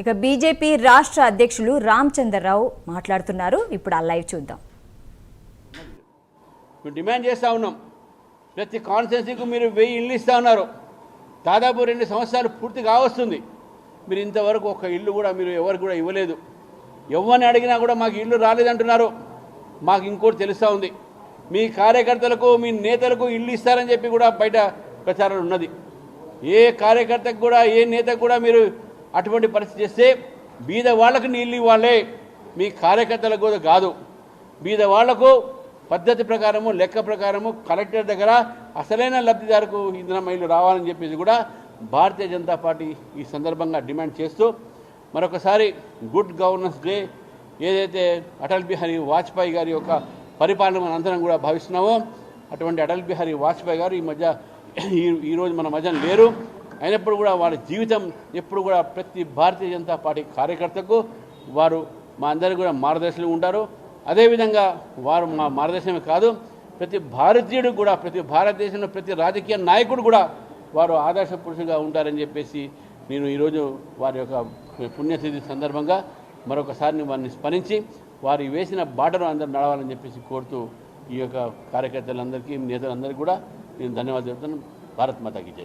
ఇక బీజేపీ రాష్ట్ర అధ్యక్షులు రామచంద్రరావు మాట్లాడుతున్నారు. ఇప్పుడు ఆ లైవ్ చూద్దాం. మేము డిమాండ్ చేస్తూ ఉన్నాం. ప్రతి కాన్స్టిట్యున్సీకి మీరు వెయ్యి ఇల్లు ఇస్తూ ఉన్నారు. దాదాపు రెండు సంవత్సరాలు పూర్తి కావస్తుంది. మీరు ఇంతవరకు ఒక ఇల్లు కూడా మీరు ఎవరు కూడా ఇవ్వలేదు. ఎవరిని అడిగినా కూడా మాకు ఇల్లు రాలేదంటున్నారు. మాకు ఇంకోటి తెలుస్తూ ఉంది. మీ కార్యకర్తలకు మీ నేతలకు ఇల్లు ఇస్తారని చెప్పి కూడా బయట ప్రచారం ఉన్నది. ఏ కార్యకర్తకు కూడా ఏ నేతకు కూడా మీరు అటువంటి పరిస్థితి చేస్తే బీద వాళ్ళకు నీళ్ళు ఇవ్వాలే. మీ కార్యకర్తలకు కూడా కాదు. బీద వాళ్ళకు పద్ధతి ప్రకారము లెక్క ప్రకారము కలెక్టర్ దగ్గర అసలైన లబ్ధిదారుకు ఇంధన మైలు రావాలని చెప్పేసి కూడా భారతీయ జనతా పార్టీ ఈ సందర్భంగా డిమాండ్ చేస్తూ మరొకసారి గుడ్ గవర్నెన్స్ డే ఏదైతే అటల్ బిహారీ వాజ్పేయి గారి యొక్క పరిపాలన మన అందరం కూడా భావిస్తున్నామో అటువంటి అటల్ బిహారీ వాజ్పేయి గారు ఈ మధ్య ఈ ఈరోజు మన మధ్య లేరు. అయినప్పుడు కూడా వారి జీవితం ఎప్పుడు కూడా ప్రతి భారతీయ జనతా పార్టీ కార్యకర్తకు వారు మా అందరికీ కూడా మార్గదర్శులు ఉంటారు. అదేవిధంగా వారు మా మార్గదర్శనమే కాదు ప్రతి భారతీయుడు కూడా ప్రతి భారతదేశంలో ప్రతి రాజకీయ నాయకుడు కూడా వారు ఆదర్శ పురుషుగా ఉంటారని చెప్పేసి నేను ఈరోజు వారి యొక్క పుణ్యతిథి సందర్భంగా మరొకసారి వారిని స్మరించి వారు వేసిన బాటను అందరూ నడవాలని చెప్పేసి కోరుతూ ఈ యొక్క కార్యకర్తలందరికీ నేతలందరికీ కూడా నేను ధన్యవాదాలు చెప్తాను. భారత్ మాతాకి జై.